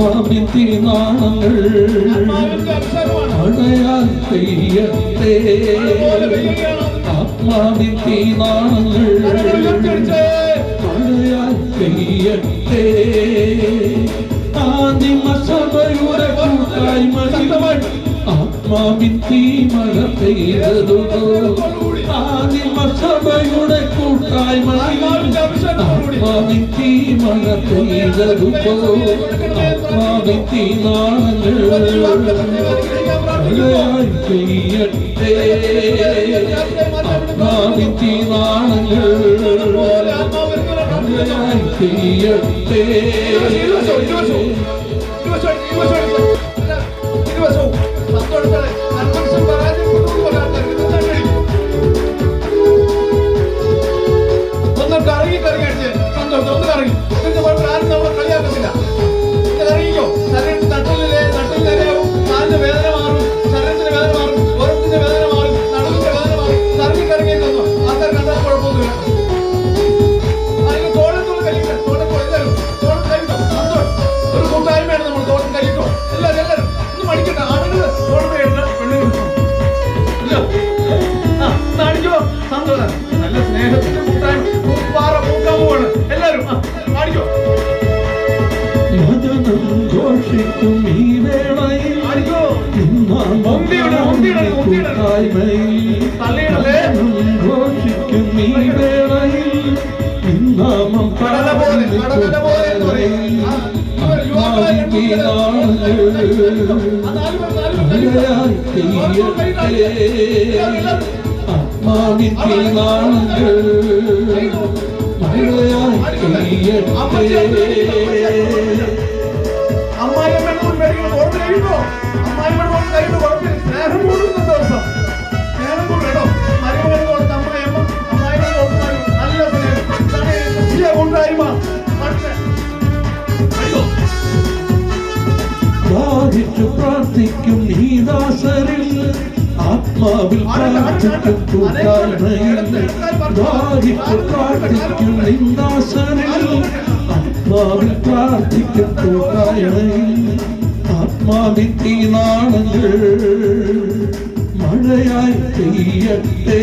മാമി തിരുനാണങ്ങൾ അടയാൻ തെയ്യത്തെ ആത്മാവിൻ തീനാണങ്ങൾ അടയാൻ തെയ്യത്തെ ആദിമ സഭയുടെ കൂട്ടായ്മ ആത്മാവിൻ തീമഴ പെയ്തതോ ആദിമ സഭയുടെ കൂട്ടായ്മ ആത്മാവിൻ തീ മഴ പെയ്തതുപോ ആത്മാവിൻ തീ നാളങ്ങൾ. പെയ്യട്ടെ ആത്മാവിൻ തീ നാളങ്ങൾ. പെയ്യട്ടെ സൂക്ഷിക്കും ഈ വേളയിൽ. ഘോഷിക്കും ഈ വേളയിൽ. നിന്നാമം കടല പോലെ കടല പോലെ ആത്മാവിൻ തീനാളുകൾ മഴയായി തീയട്ടേ ആത്മാവിൽ പ്രാർത്ഥിക്കും ധാരിച്ചു പ്രാർത്ഥിക്കും നിന്ദാസനിൽ ആത്മാവിൽ പ്രാർത്ഥിക്കും കൂട്ടായണയിൽ മഴയായി പെയ്യട്ടേ.